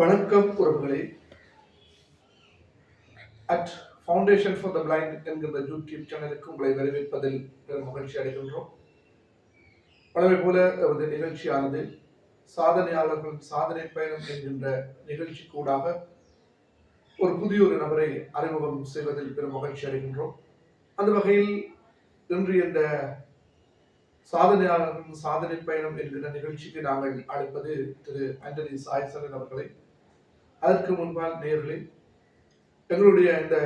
வணக்கம் உறவுகளே. At foundation for the blind என்கின்ற யூடியூப் சேனலுக்கு உங்களை வரவேற்பதில் பெரும் மகிழ்ச்சி அடைகின்றோம். பலவை போல நமது நிகழ்ச்சியானது சாதனையாளர்களின் சாதனை பயணம் என்கின்ற நிகழ்ச்சி கூடாக ஒரு புதிய ஒரு நபரை அறிமுகம் செய்வதில் பெரும் மகிழ்ச்சி அடைகின்றோம். அந்த வகையில் இன்று இந்த சாதனையாளர்களின் சாதனை பயணம் என்கிற நிகழ்ச்சிக்கு நாங்கள் அழைப்பது திரு ஆண்டனி சாய்சரன் அவர்களை அதற்கு முன்பால் நேர்களே எங்களுடைய இந்த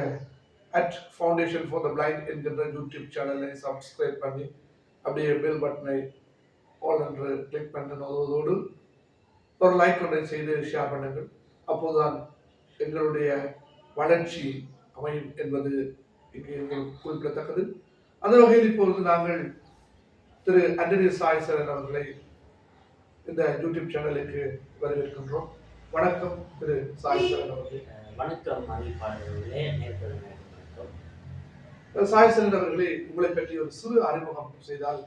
at foundation for the blind என்கின்ற யூடியூப் சேனலை சப்ஸ்கிரைப் பண்ணி அப்படியே பெல் பட்டனை ஆல் என்று கிளிக் பண்ணுவதோடு ஒரு லைக் ஒன்றை செய்து ஷேர் பண்ணுங்கள். அப்போதுதான் எங்களுடைய வளர்ச்சி அமையும் என்பது இங்கே எங்களுக்கு குறிப்பிடத்தக்கது. அந்த வகையில் இப்பொழுது நாங்கள் திரு அண்டனி சாய் சரண் அவர்களை இந்த யூடியூப் சேனலுக்கு வரவேற்கின்றோம். வணக்கம் திரு சாய் சரண் அவர்களே. வணக்கம் அறிவிப்பாளர்களே வணக்கம் சாய் சரண் அவர்களே உங்களை பற்றி ஒரு சிறு அறிமுகம் செய்தால்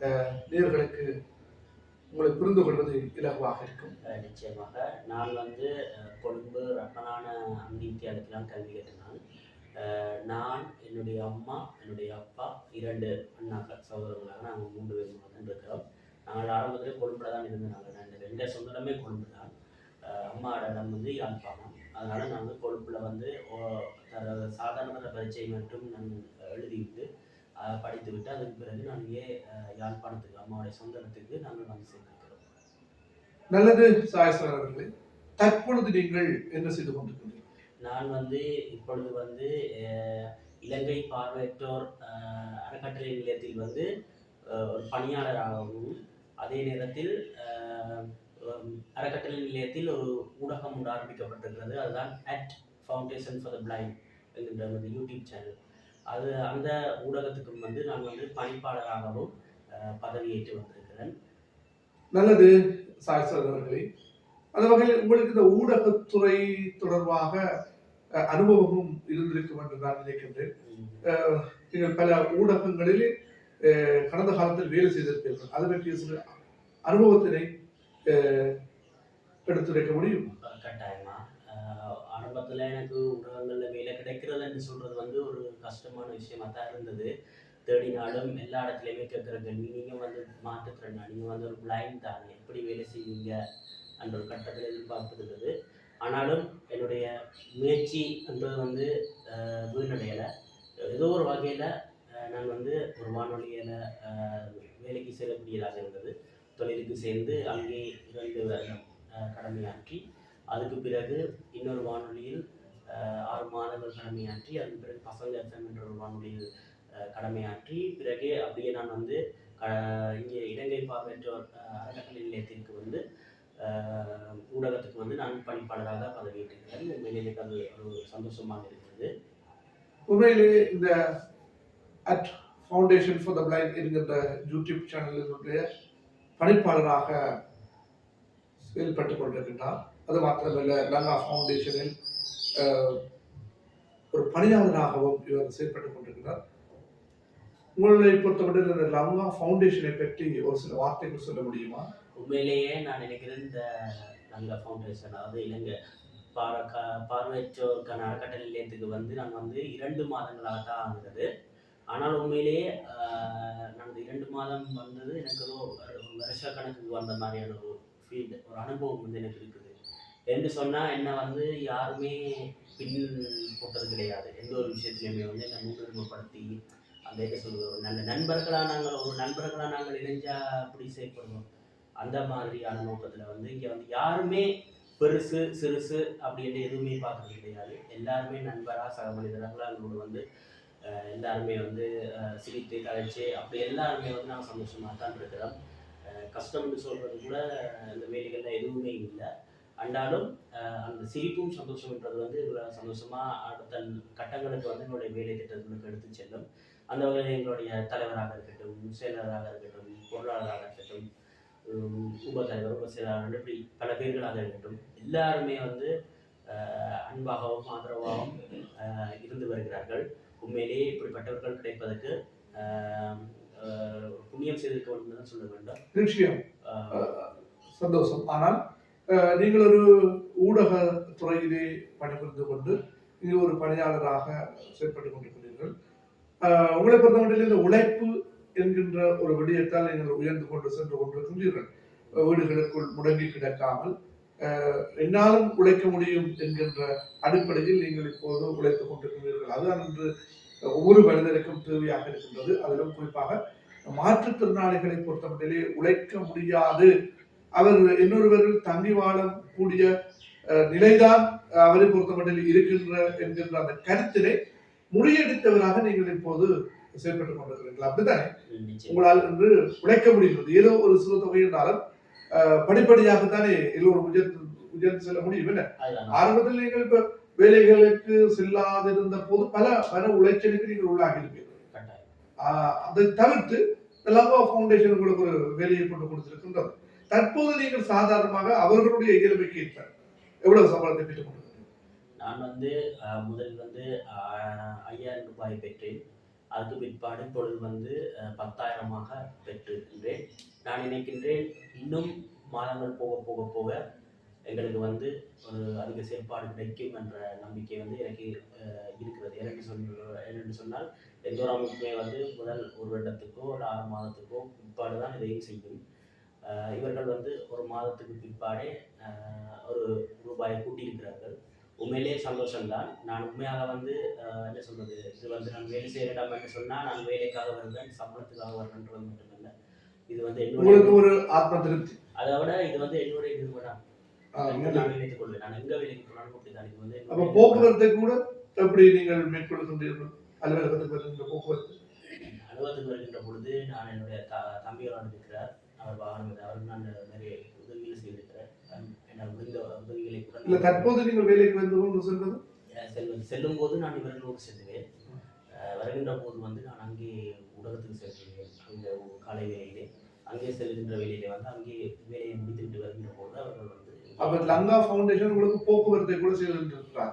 அஹ், நேயர்களுக்கு உங்களை புரிந்து கொள்வது இலகுவாக இருக்கும். நிச்சயமாக. நான் வந்து கொழும்பு ரப்பனான அந்தி வித்தியாலயத்திலாம் கல்வி அஹ், நான் என்னுடைய அம்மா என்னுடைய அப்பா இரண்டு அண்ணாக்கள் சகோதரர்களாக நாங்கள் மூன்று பேர் மட்டும் இருக்கிறோம். நாங்கள் ஆரம்பத்தில் கொழும்புல தான் இருந்தோம். நாங்கள் ரெண்டு ரெண்டு சொந்த இடமே கொழும்பு தான் அம்மாவோட இடம் வந்து யாழ்ப்பாணம் அதனால் நாங்கள் கொழும்பில் வந்து ஓ- தர- சாதாரண தர பரீட்சை மட்டும் நான் எழுதிவிட்டு படித்துவிட்டு அதுக்கு பிறகு நான் இங்கே யாழ்ப்பாணத்துக்கு அம்மாவுடைய சொந்த இடத்துக்கு நாங்கள் வந்து சேர்ந்திருக்கிறோம். நல்லது சாய் சரண் அவர்களே தற்பொழுது நீங்கள் என்ன செய்து கொண்டிருக்கிறீர்கள்? நான் வந்து இப்பொழுது வந்து இலங்கை பார்வையற்றோர் அறக்கட்டளை நிலையத்தில் வந்து ஒரு பணியாளராகவும் அதே நேரத்தில் அறக்கட்டளை நிலையத்தில் ஒரு ஊடகம் ஒன்று ஆரம்பிக்கப்பட்டிருக்கிறது. அதுதான் at foundation for the blind என்கின்ற வந்து யூடியூப் சேனல். அது அந்த ஊடகத்துக்கு வந்து நான் வந்து பணிப்பாளராகவும் பதவியேற்று வந்திருக்கிறேன். நல்லது சாய் சார் அவர்களே. அந்த வகையில் உங்களுக்கு இந்த ஊடகத்துறை தொடர்பாக அனுபவமும் இருந்திருக்கும் என்று நான் நினைக்கின்றேன். நீங்கள் பல ஊடகங்களில் கடந்த காலத்தில் வேலை செய்திருப்பீர்கள். அதை பற்றிய சில அனுபவத்தினை எடுத்துரைக்க முடியும். கட்டாயமா. ஆரம்பத்தில் எனக்கு ஊடகங்களில் வேலை கிடைக்கிறது என்று சொல்கிறது வந்து ஒரு கஷ்டமான விஷயமாக தான் இருந்தது. தேடினாலும் எல்லா இடத்துலையுமே கேட்குறாங்க நீங்கள் வந்து மாற்றுத்திறனா நீங்கள் வந்து ஒரு பிளைண்ட் தானே எப்படி வேலை செய்வீங்க? என்ற ஒரு கட்டத்தில் எதிர்பார்த்துருந்தது. ஆனாலும் என்னுடைய முயற்சி என்றது வந்து வீணடையலை. ஏதோ ஒரு வகையில் நான் வந்து ஒரு வானொலியில் வேலைக்கு செல்லக்கூடியதாக இருந்தது. தொழிலுக்கு சேர்ந்து அங்கே இரண்டு வருடம் கடமையாற்றி அதுக்கு பிறகு இன்னொரு வானொலியில் ஆறு மாதங்கள் கடமையாற்றி அதுக்கு பிறகு பசங்க எஃப்எம் என்ற ஒரு வானொலியில் கடமையாற்றி பிறகு அப்படியே நான் வந்து க இங்கே இலங்கை பார்வையற்றோர் அறக்கட்டளை நிலையத்திற்கு வந்து ஊடகத்துக்கு வந்து நான் பணிப்பாளராக பதவியேற்றிருக்கிறேன். உண்மையிலே எனக்கு அது ஒரு சந்தோஷமாக இருக்கிறது. உண்மையிலே இந்த at foundation for the blind என்கின்ற யூடியூப் சேனலினுடைய பணிப்பாளராக செயல்பட்டு கொண்டிருக்கின்றார். அது மாத்திரமல்ல லங்கா ஃபவுண்டேஷனில் ஒரு பணியாளராகவும் இவர் செயல்பட்டு கொண்டிருக்கிறார். உங்களை பொறுத்தமட்டில் இந்த லங்கா ஃபவுண்டேஷனை பற்றி ஒரு சில வார்த்தைகள் சொல்ல முடியுமா? உண்மையிலேயே நான் நினைக்கிறேன் இந்த லங்கா ஃபவுண்டேஷன் அதாவது இலங்கை பார க பார்வையற்றோருக்கான அறக்கட்டளை நிலையத்துக்கு வந்து நான் வந்து இரண்டு மாதங்களாக தான் ஆகுது ஆனால் உண்மையிலேயே நான் இரண்டு மாதம் வந்தது எனக்கு ஏதோ வருஷ கணக்குக்கு வந்த மாதிரியான ஒரு ஃபீல்டு ஒரு அனுபவம் வந்து எனக்கு இருக்குது. என்று சொன்னால் என்னை வந்து யாருமே பின் போட்டது கிடையாது. எந்த ஒரு விஷயத்துலையுமே வந்து என்னை முன்னுரிமைப்படுத்தி அந்த என்ன சொல்வது ஒரு நல்ல நண்பர்களாக நாங்கள் ஒரு நண்பர்களாக நாங்கள் இணைஞ்சா அப்படி செயல்படுவோம். அந்த மாதிரியான நோக்கத்தில் வந்து இங்கே வந்து யாருமே பெருசு சிறுசு அப்படின்ட்டு எதுவுமே பார்க்கறது கிடையாது. எல்லாருமே நண்பராக சக மனிதர்களாக எங்களோட வந்து எல்லாருமே வந்து சிரித்து கழிச்சு அப்படி எல்லாருமே வந்து நாங்கள் சந்தோஷமாக தான் இருக்கிறோம். கஷ்டம்னு சொல்கிறது கூட இந்த வேலைகளில் எதுவுமே இல்லை. அண்டாலும் அந்த சிரிப்பும் சந்தோஷம்ன்றது வந்து இவ்வளோ சந்தோஷமாக அடுத்த கட்டங்களுக்கு வந்து எங்களுடைய வேலை திட்டங்களுக்கு எடுத்து செல்லும். அந்த வகையில் எங்களுடைய தலைவராக இருக்கட்டும் செயலராக இருக்கட்டும் பொருளாளராக இருக்கட்டும் உப தலைவர் உப செயலாளர் இப்படி பல பேர்களாக இருக்கட்டும் எல்லாருமே வந்து அன்பாகவும் ஆதரவாகவும் இருந்து வருகிறார்கள். உண்மையிலேயே இப்படிப்பட்டவர்கள் கிடைப்பதற்கு புண்ணியம் செய்திருக்க வேண்டும் தான் சொல்ல வேண்டும். நிச்சயம். சந்தோஷம். ஆனால் நீங்கள் ஒரு ஊடக துறையிலே பணிபுரிந்து கொண்டு இங்கு ஒரு பணியாளராக செயல்பட்டுக் கொண்டிருக்கிறீர்கள். உங்களை பொறுத்தமட்டில் இந்த உழைப்பு என்கின்ற ஒரு விடயத்தால் நீங்கள் உயர்ந்து கொண்டு சென்று கொண்டிருக்கின்றீர்கள் வீடுகளுக்குள் முடங்கி கிடக்காமல் என்னாலும் உழைக்க முடியும் என்கின்ற அடிப்படையில் நீங்கள் இப்போது உழைத்துக் கொண்டிருக்கிறீர்கள். அதுதான் இன்று ஒவ்வொரு மனிதருக்கும் தேவையாக இருக்கின்றது. அதிலும் குறிப்பாக மாற்றுத்திறனாளிகளை பொறுத்தமட்டிலே உழைக்க முடியாது. அவர் இன்னொருவர்கள் தங்கி வாழக்கூடிய நிலைதான் அவரை பொறுத்தமட்டில் இருக்கின்ற என்கின்ற அந்த கருத்தினை முறியடித்தவராக நீங்கள் இப்போது செயல்பட்டுக் கொண்டிருக்கிறீர்கள். அப்படித்தானே? உங்களால் இன்று உழைக்க முடிகிறது. ஏதோ ஒரு சிறு தொகை என்றாலும் படிப்படியாகத்தானே எல்லோரும் உயர்ந்து உயர்ந்து செல்ல முடியும். அதுதான் ஆரம்பத்தில் நீங்கள் இப்ப வேலைகளுக்கு செல்லாதிருந்த போது பல மன உளைச்சலுக்கு நீங்கள் உள்ளாகி இருப்பீர்கள் அதை தவிர்த்து லங்கா ஃபவுண்டேஷன் உங்களுக்கு ஒரு வேலையை கொண்டு கொடுத்திருக்கின்றது. தற்போது நீங்கள் சாதாரணமாக அவர்களுடைய இயல்புக்கு ஏற்ப எவ்வளவு சம்பளத்தை பெற்றுக் கொண்டிருக்கிறீர்கள்? நான் வந்து அஹ், முதலில் வந்து ஐயாயிரம் ரூபாய் பெற்றேன். அதுக்கு பிற்பாடு இப்பொழுது வந்து பத்தாயிரமாக பெற்றிருக்கின்றேன். நான் நினைக்கின்றேன் இன்னும் மாதங்கள் போக போக போக எங்களுக்கு வந்து ஒரு அதிக செயல்பாடு கிடைக்கும் என்ற நம்பிக்கை வந்து எனக்கு இருக்கிறது. எனக்கு சொன்ன என்னென்னு சொன்னால் எந்த ஒரு அமைப்புமே வந்து முதல் ஒரு வருடத்துக்கோ ஒரு ஆறு மாதத்துக்கோ பிற்பாடு தான் இதையும் செய்யும். இவர்கள் வந்து ஒரு மாதத்துக்கு பிற்பாடே ஒரு ரூபாயை கூட்டியிருக்கிறார்கள். உண்மையிலேயே சந்தோஷம்தான். நான் உண்மையாக வந்து என்ன சொல்றது? இது வந்து நான் வேலை செய்கிற இடம் என்று சொன்னால் நான் வேலைக்காக வருவேன் சம்பளத்துக்காக வருவேன்றது மட்டுமல்ல. இது வந்து என்னுடைய ஒரு ஆத்ம திருப்தி. அதை விட இது வந்து என்னுடைய நிறுவனம். அப்ப போக்குவரத்தை கூட எப்படி நீங்கள் மேற்கொள்கின்றீர்கள் அலுவலகத்துக்கு வருகின்ற போக்குவரத்து. அலுவலகத்துக்கு வருகின்ற பொழுது நான் என்னுடைய த தம்பியோடு இருக்கிறார். அவர் வாகனம். அவருக்கு நான் நிறைய உதவிகள் செய்திருக்கிறேன். என்னால் முடிந்த உதவிகளை இல்ல தற்போது நீங்கள் வேலைக்கு வந்து கொண்டு செல்வது? செல்லும் போது நான் இவர்களோடு செல்லுவேன். வருகின்ற போது வந்து நான் அங்கே ஊடகத்துக்கு செல்கிறேன். அங்கே காலை வேலையிலே. அங்கே செல்கின்ற வேலையிலே வந்து அங்கே வேலையை முடித்துவிட்டு வருகின்ற போது அவர்கள் வந்து அப்ப லங்கா ஃபவுண்டேஷன் உங்களுக்கு போக்குவரத்தை கூட ம், செய்திருக்கிறார்கள்.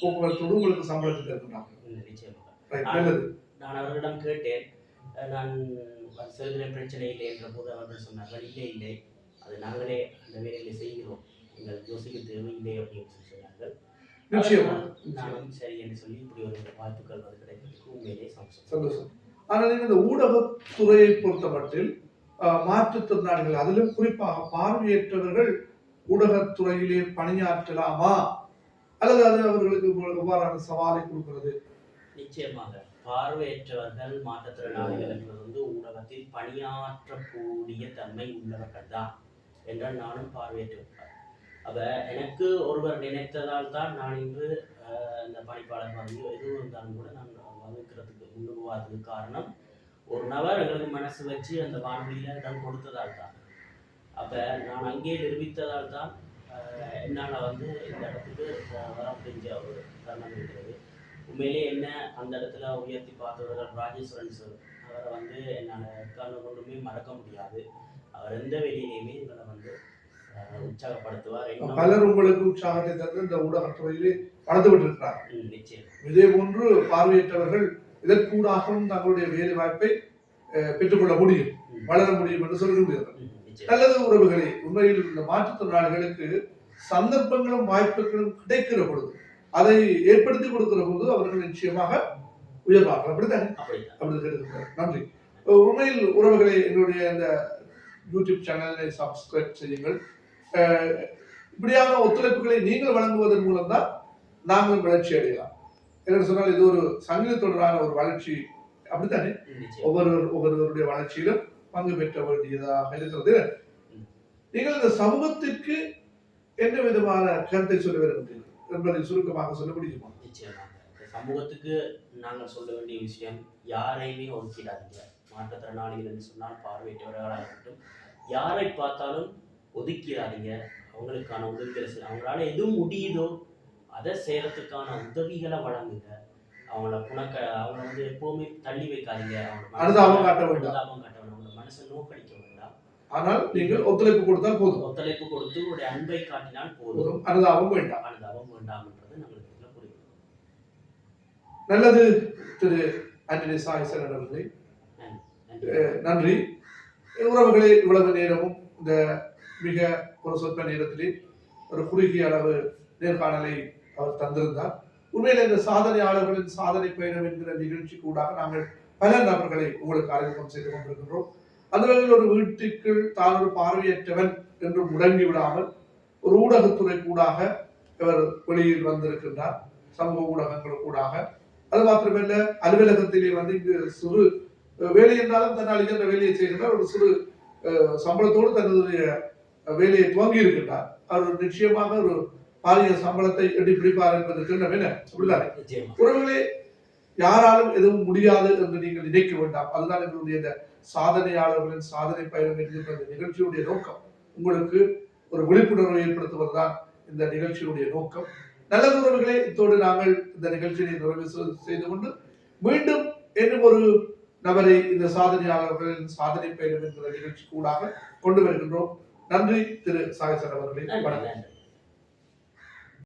போக்குவரத்தோடு உங்களுக்கு சம்பளத்துக்கு இருக்கிறார் ஆ. நல்லது. நான் அவர்களிடம் கேட்டேன். நான் செல்கிற பிரச்சனை இல்லை என்ற போது அவர்கள் சொன்னார்கள் இல்லை இல்லை. அது நாங்களே அந்த வேலைகளை செய்கிறோம். நீங்கள் யோசிக்க தேவையில்லை அப்படின்னு சொல்லி சொன்னார்கள். நிச்சயமா நானும் சரி என்று சொல்லி இப்படி ஒரு வாய்ப்புகள் வந்து உண்மையிலே சந்தோஷம். சந்தோஷம். ஆனால் இந்த ஊடகத்துறையை பொறுத்தமட்டில் அஹ், மாற்றுத்திறனாளிகள் அதிலும் குறிப்பாக பார்வையற்றவர்கள் ஊடகத்துறையிலே பணியாற்றலாமா? அல்லது அது அவர்களுக்கு எவ்வாறான சவாலை கொடுக்கிறது? நிச்சயமாக. பார்வையற்றவர்கள் மாற்றுத்திறனாளிகள் என்பது வந்து ஊடகத்தில் பணியாற்றக்கூடிய தன்மை உள்ளவர்கள் தான் என்றால் நானும் பார்வையற்றவர்கள். அப்ப எனக்கு ஒருவர் நினைத்ததால் தான் நான் இன்று இந்த பணிப்பாளர் பதவி எதுவும் இருந்தாலும் கூட நான் வகுக்கிறதுக்கு முன்னுருவாததுக்கு காரணம் ஒரு நபர் எங்களுக்கு மனசு வச்சு அந்த வானொலியில இடம் கொடுத்ததால் தான். அப்ப நான் அங்கே நிரூபித்ததால் தான் என்னால வந்து இந்த இடத்துக்கு வர முடிஞ்ச ஒரு தருணம் இருக்கிறது. உண்மையிலே என்ன அந்த இடத்துல உயர்த்தி பார்த்தவர்கள் ராஜேஸ்வரன் சார் அவரை வந்து என்னால் எக்காரணம் கொண்டுமே மறக்க முடியாது. அவர் எந்த வெளியிலையுமே எங்களை வந்து உற்சாகப்படுத்துவார். பலர் உங்களுக்கு உற்சாகத்தை தந்து இந்த ஊடகத்துறையிலே வளர்ந்து விட்டிருக்கிறார் நிச்சயம். இதே போன்று பார்வையற்றவர்கள் இதற்கூடாகவும் தங்களுடைய வேலை வாய்ப்பை பெற்றுக்கொள்ள முடியும் வளர முடியும் என்று சொல்கின்றீர்கள் நல்லது உறவுகளே உண்மையில் இந்த மாற்றுத்திறனாளிகளுக்கு சந்தர்ப்பங்களும் வாய்ப்புகளும் கிடைக்கிற பொழுது அதை ஏற்படுத்தி கொடுக்கிற போது அவர்கள் நிச்சயமாக உயர்வார்கள். அப்படித்தானே அப்படி நன்றி. உண்மையில் உறவுகளை எங்களுடைய இந்த யூடியூப் சேனலை சப்ஸ்கிரைப் செய்யுங்கள். இப்படியான ஒத்துழைப்புகளை நீங்கள் வழங்குவதன் மூலம் தான் நாங்கள் வளர்ச்சி அடையலாம். என்று சொன்னால் இது ஒரு சங்கிலி தொடரான ஒரு வளர்ச்சி. அப்படித்தானே? ம், நிச்சயம். ஒவ்வொரு ஒவ்வொருவருடைய வளர்ச்சியிலும் பங்கு பெற்ற வேண்டியதாக இருக்கிறது. நீங்கள் இந்த சமூகத்திற்கு என்ன விதமான கருத்தை சொல்ல வருகின்றீர்கள் என்பதை சுருக்கமாக சொல்ல முடியுமா? நிச்சயமாக. இந்த சமூகத்துக்கு நாங்கள் சொல்ல வேண்டிய விஷயம் யாரையுமே ஒதுக்கிடாதீங்க. மாற்றுத்திறனாளிகள் என்று சொன்னால் பார்வையற்றவர்களாக இருக்கட்டும் யாரை பார்த்தாலும் ஒதுக்கிடாதீங்க. அவங்களுக்கான உதவிகளை செய் அவங்களால எது முடியுதோ அதை செய்யறதுக்கான உதவிகளை வழங்குங்க. அவங்கள புனக்க அவங்கள வந்து எப்பவுமே தள்ளி வைக்காதீங்க. அவங்க அனுதாபம் காட்ட மனசை நோக்கடிக்க வேண்டாம் ஆனால் நீங்கள் ஒத்துழைப்பு கொடுத்தால் போதும். ஒத்துழைப்பு கொடுத்து உங்களுடைய அன்பை காட்டினால் போதும். அனுதாபம் வேண்டாம். அனுதாபம் வேண்டாம்ன்றது நம்மளுக்கு இதுல புரியும் நல்லது திரு ஆண்டனி சாய்சன் அவர்களே. நன்றி. உறவுகளே இவ்வளவு நேரமும் இந்த மிக ஒரு சொற்ப நேரத்திலே ஒரு குறுகிய அளவு நேர்காணலை அவர் தந்திருந்தார். உண்மையில இந்த சாதனையாளர்களின் சாதனை பயணம் என்கிற நிகழ்ச்சி கூடாக நாங்கள் பல நபர்களை உங்களுக்கு அறிமுகம் செய்து கொண்டிருக்கின்றோம். அந்த வகையில் ஒரு வீட்டுக்குள் தான் ஒரு பார்வையற்றவன் என்று முடங்கி விடாமல் ஒரு ஊடகத்துறை கூடாக இவர் வெளியில் வந்திருக்கின்றார். சமூக ஊடகங்கள் கூடாக. அது மாத்திரமல்ல அலுவலகத்திலே வந்து இங்கு சிறு வேலை என்றாலும் தன்னால் இயன்ற வேலையை செய்கின்றார் ஒரு சிறு சம்பளத்தோடு தன்னுடைய வேலையை துவங்கி இருக்கின்றார். அவர் நிச்சயமாக ஒரு பாரிய சம்பளத்தை எட்டி பிடிப்பார் என்பது நிச்சயமா உறவுகளே யாராலும் எதுவும் முடியாது என்று நீங்கள் நினைக்க வேண்டாம். அதுதான் எங்களுடைய இந்த சாதனையாளர்களின் சாதனை பயணம் என்கின்ற இந்த நிகழ்ச்சியுடைய நோக்கம். உங்களுக்கு ஒரு விழிப்புணர்வை ஏற்படுத்துவதுதான் இந்த நிகழ்ச்சியுடைய நோக்கம். நல்ல உறவுகளே இத்தோடு நாங்கள் இந்த நிகழ்ச்சியை நிறைவு செய்து கொண்டு மீண்டும் இன்னும் ஒரு நபரை இந்த சாதனையாளர்களின் சாதனை பயணம் என்கிற நிகழ்ச்சி கூடாக கொண்டு வருகின்றோம். நன்றி திரு சாயசன் அவர்களே. வணக்கம்.